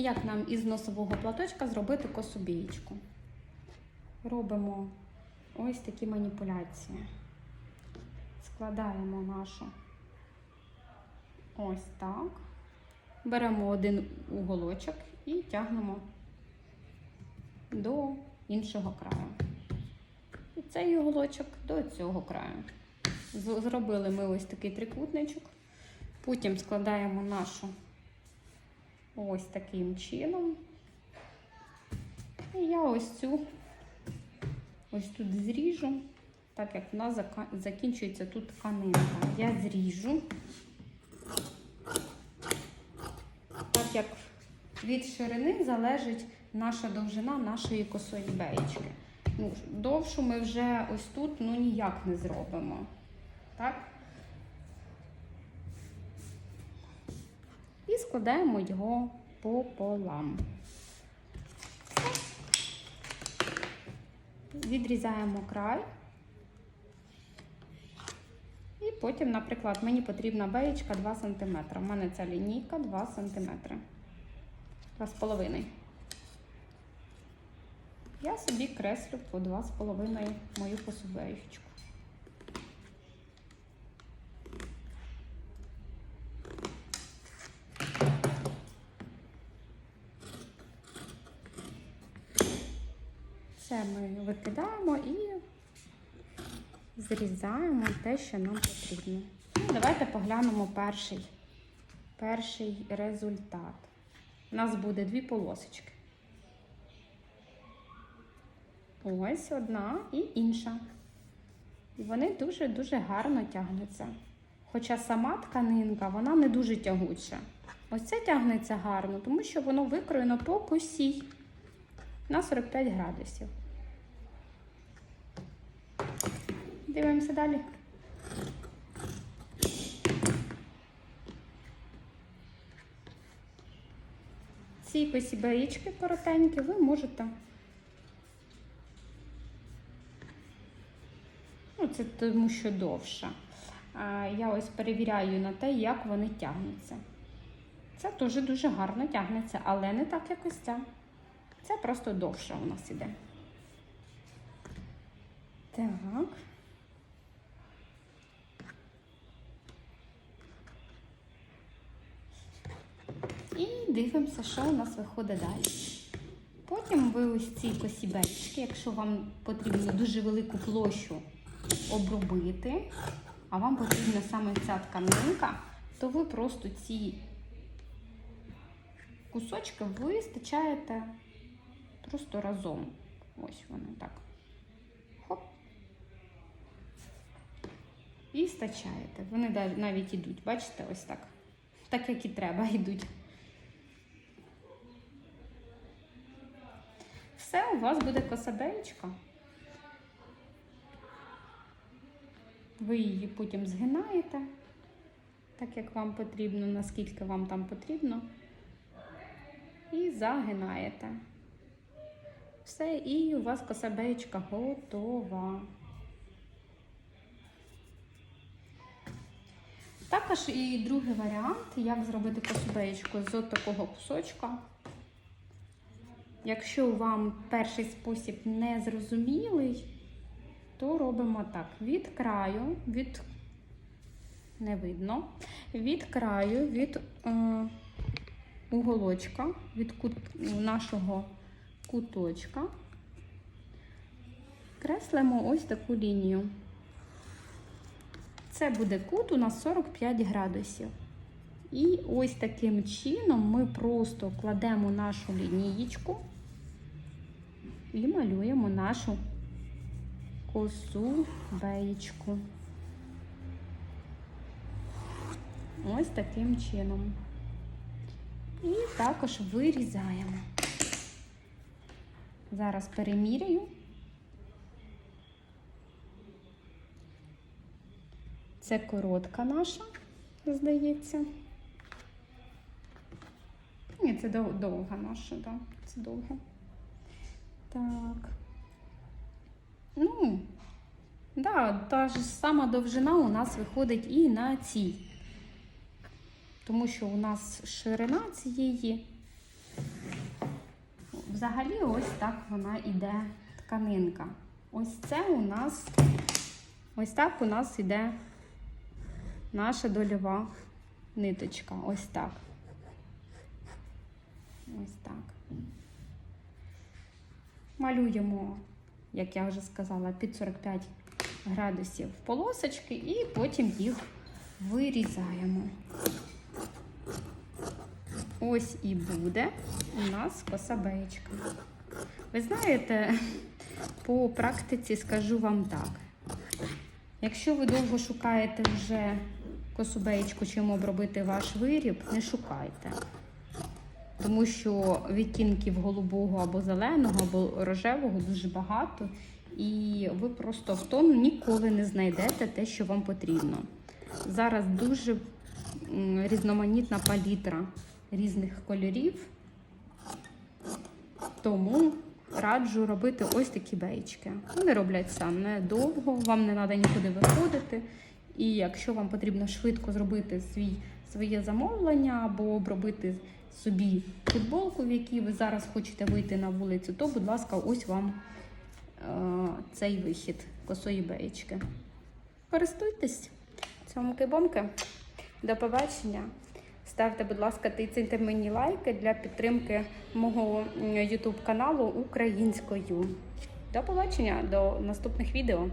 Як нам із носового платочка зробити кособієчку? Робимо ось такі маніпуляції. Складаємо нашу ось так. Беремо один уголочок і тягнемо до іншого краю. І цей уголочок до цього краю. Зробили ми ось такий трикутничок. Потім складаємо нашу ось таким чином. І я ось цю ось тут зріжу, так як в нас закінчується тут тканинка. Я зріжу, так як від ширини залежить наша довжина нашої косої беєчки. Ну, довшу ми вже ось тут ну, ніяк не зробимо. Так? І складаємо його пополам. Відрізаємо край. І потім, наприклад, мені потрібна беєчка 2 см. У мене ця лінійка 2 см. 2,5. Я собі креслю по 2,5 мою посубеєчку. Це ми викидаємо і зрізаємо те, що нам потрібно. Ну, давайте поглянемо перший, перший результат. У нас буде дві полосочки. Ось одна і інша. І вони дуже-дуже гарно тягнуться. Хоча сама тканинка, вона не дуже тягуча. Ось це тягнеться гарно, тому що воно викроєно по косі на 45 градусів. Дивимося далі. Ці косібеїчки коротенькі ви можете. Ну, це тому що довше. Я ось перевіряю на те, як вони тягнуться. Це теж дуже гарно тягнеться, але не так, як ось ця. Це просто довше у нас іде. Так. І дивимося, що у нас виходить далі. Потім ви ось ці косібельчики, якщо вам потрібно дуже велику площу обробити, а вам потрібна саме ця тканинка, то ви просто ці кусочки ви стачаєте просто разом. Ось вони так. Хоп. І стачаєте. Вони навіть ідуть, бачите, ось так. Так, як і треба, йдуть. Все, у вас буде косабеєчка. Ви її потім згинаєте, так як вам потрібно, наскільки вам там потрібно. І загинаєте. Все, і у вас косабеєчка готова. Також і другий варіант, як зробити косубеєчку з такого кусочка. Якщо вам перший спосіб не зрозумілий, то робимо так. Від краю, від не видно, від краю, від е, уголочка, від кут, нашого куточка, креслимо ось таку лінію. Це буде кут у нас 45 градусів. І ось таким чином ми просто кладемо нашу лінієчку і малюємо нашу косу беєчку. Ось таким чином. І також вирізаємо. Зараз переміряю. Це коротка наша, здається. Ні, це дов- довга наша, так. Да. Це довга. Так. Ну, да, та ж сама довжина у нас виходить і на цій. Тому що у нас ширина цієї Взагалі, ось так вона іде тканинка. Ось це у нас, ось так у нас іде наша дольова ниточка. Ось так. Ось так. Малюємо, як я вже сказала, під 45 градусів полосочки і потім їх вирізаємо. Ось і буде у нас косабеєчка. Ви знаєте, по практиці скажу вам так. Якщо ви довго шукаєте вже косубеєчку, чим обробити ваш виріб, не шукайте. Тому що відтінків голубого або зеленого, або рожевого дуже багато, і ви просто в тому ніколи не знайдете те, що вам потрібно. Зараз дуже різноманітна палітра різних кольорів, тому раджу робити ось такі беєчки. Вони роблять сам недовго, вам не треба нікуди виходити. І якщо вам потрібно швидко зробити свій, своє замовлення або обробити собі футболку, в якій ви зараз хочете вийти на вулицю, то, будь ласка, ось вам е, цей вихід косої беєчки. Користуйтесь цьому бомки. До побачення. Ставте, будь ласка, тицяйте мені лайки для підтримки мого YouTube каналу українською. До побачення, до наступних відео.